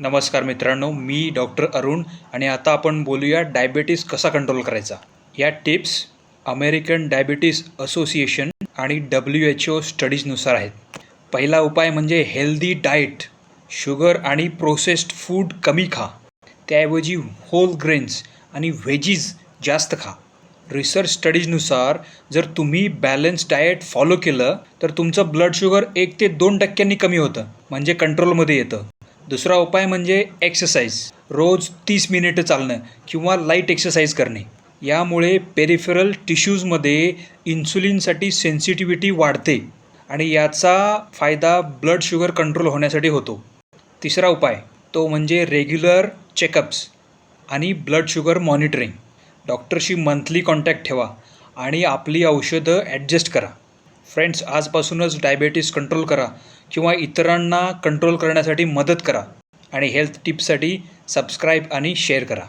नमस्कार मित्रांनो मी डॉक्टर अरुण आणि आता आपण बोलूया डायबेटीस कसा कंट्रोल करायचा? या टिप्स अमेरिकन डायबिटीस असोसिएशन आणि डब्ल्यू एच ओ स्टडीजनुसार आहेत. पहिला उपाय म्हणजे हेल्दी डाएट शुगर आणि प्रोसेस्ड फूड कमी खा. त्याऐवजी होल ग्रेन्स आणि व्हेजीज जास्त खा. रिसर्च स्टडीजनुसार जर तुम्ही बॅलन्स डाएट फॉलो केलं तर तुमचं ब्लड शुगर एक ते दोन टक्क्यांनी कमी होतं म्हणजे कंट्रोलमध्ये येतं. दुसरा उपाय म्हणजे एक्सरसाइज रोज तीस मिनिटं चालणं किंवा लाइट एक्सरसाइज करणे. यामुळे पेरिफेरल टिश्यूजमध्ये इन्सुलिनसाठी सेन्सिटिव्हिटी वाढते आणि याचा फायदा ब्लड शुगर कंट्रोल होण्यासाठी होतो. तिसरा उपाय तो म्हणजे रेग्युलर चेकअप्स आणि ब्लड शुगर मॉनिटरिंग डॉक्टरशी मंथली कॉन्टॅक्ट ठेवा आणि आपली औषधं ॲडजस्ट करा. फ्रेंड्स आजपासूनच डायबेटीस कंट्रोल करा किंवा इतरांना कंट्रोल करण्यासाठी मदत करा. आणि हेल्थ टिप्ससाठी सबस्क्राईब आणि शेअर करा.